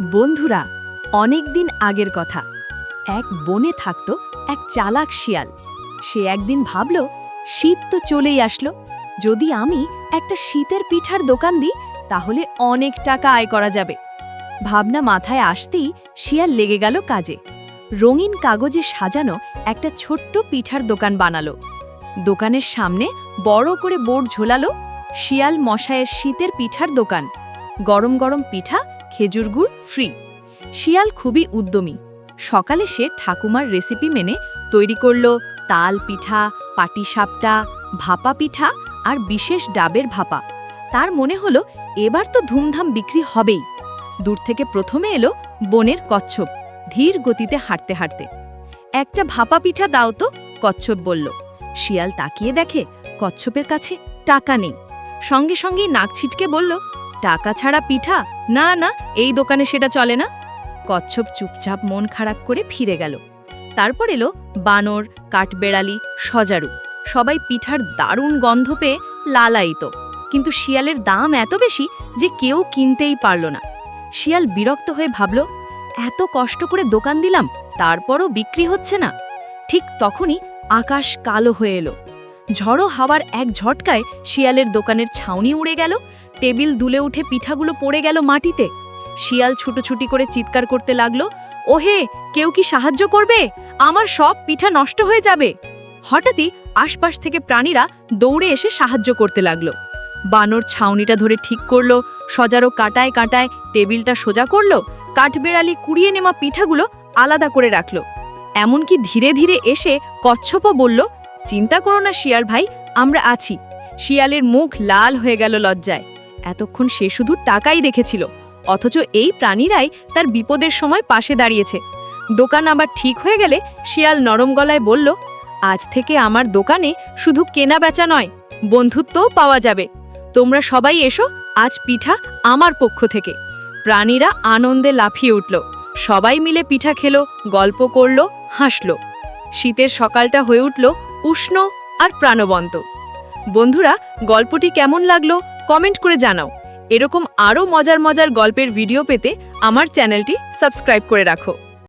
বন্ধুরা অনেক দিন আগের কথা। এক বনে থাকত এক চালাক শিয়াল। সে একদিন ভাবল, শীত তো চলেই আসলো। যদি আমি একটা শীতের পিঠার দোকান দিই, তাহলে অনেক টাকা আয় করা যাবে। ভাবনা মাথায় আসতেই শিয়াল লেগে গেল কাজে। রঙিন কাগজে সাজানো একটা ছোট্ট পিঠার দোকান বানালো। দোকানের সামনে বড় করে বোর্ড ঝোলালো শিয়াল মশায়ের শীতের পিঠার দোকান। গরম গরম পিঠা খেজুর গুড় ফ্রি শিয়াল খুবই উদ্যমী। সকালে সে ঠাকুমার রেসিপি মেনে তৈরি করল তাল পিঠা পাটিসাপটা ভাপা পিঠা আর বিশেষ ডাবের ভাপা। তার মনে হলো এবার তো ধুমধাম বিক্রি হবেই। দূর থেকে প্রথমে এলো বনের কচ্ছপ, ধীর গতিতে হাঁটতে হাঁটতে। একটা ভাপা পিঠা দাও তো, কচ্ছপ বলল। শিয়াল তাকিয়ে দেখে কচ্ছপের কাছে টাকা নেই। সঙ্গে সঙ্গেই নাক ছিটকে বলল, টাকা ছাড়া পিঠা না না, এই দোকানে সেটা চলে না। কচ্ছপ চুপচাপ মন খারাপ করে ফিরে গেল। তারপর এলো বানর, কাঠবেড়ালি, সজারু। সবাই পিঠার দারুণ গন্ধ পেয়ে লালায়িত। কিন্তু শিয়ালের দাম এত বেশি যে কেউ কিনতেই পারল না। শিয়াল বিরক্ত হয়ে ভাবল, এত কষ্ট করে দোকান দিলাম, তারপরও বিক্রি হচ্ছে না? ঠিক তখনই আকাশ কালো হয়ে এলো। ঝড়ো হাওয়ার এক ঝটকায় শিয়ালের দোকানের ছাউনি উড়ে গেল, টেবিল দুলে উঠে পিঠাগুলো পড়ে গেল মাটিতে। শিয়াল ছুটোছুটি করে চিৎকার করতে লাগল, ওহে, কেউ কি সাহায্য করবে? আমার সব পিঠা নষ্ট হয়ে যাবে! হঠাৎই আশপাশ থেকে প্রাণীরা দৌড়ে এসে সাহায্য করতে লাগল। বানর ছাউনিটা ধরে ঠিক করল, সজারো কাটায় কাটায় টেবিলটা সোজা করল, কাঠবেড়ালি কুড়িয়ে নেওয়া পিঠাগুলো আলাদা করে রাখল। এমনকি ধীরে ধীরে এসে কচ্ছপও বলল চিন্তা করো না শিয়াল ভাই, আমরা আছি। শিয়ালের মুখ লাল হয়ে গেল লজ্জায়। এতক্ষণ সে শুধু টাকাই দেখেছিল, অথচ এই প্রাণীরাই তার বিপদের সময় পাশে দাঁড়িয়েছে। দোকান আবার ঠিক হয়ে গেলে শিয়াল নরম গলায় বলল, আজ থেকে আমার দোকানে শুধু কেনা বেচা নয়, বন্ধুত্বও পাওয়া যাবে। তোমরা সবাই এসো, আজ পিঠা আমার পক্ষ থেকে। প্রাণীরা আনন্দে লাফিয়ে উঠল। সবাই মিলে পিঠা খেলো, গল্প করল, হাসল। শীতের সকালটা হয়ে উঠল উষ্ণ আর প্রাণবন্ত। বন্ধুরা, গল্পটি কেমন লাগল কমেন্ট করে জানাও। এরকম আরও মজার মজার গল্পের ভিডিও পেতে আমার চ্যানেলটি সাবস্ক্রাইব করে রাখো।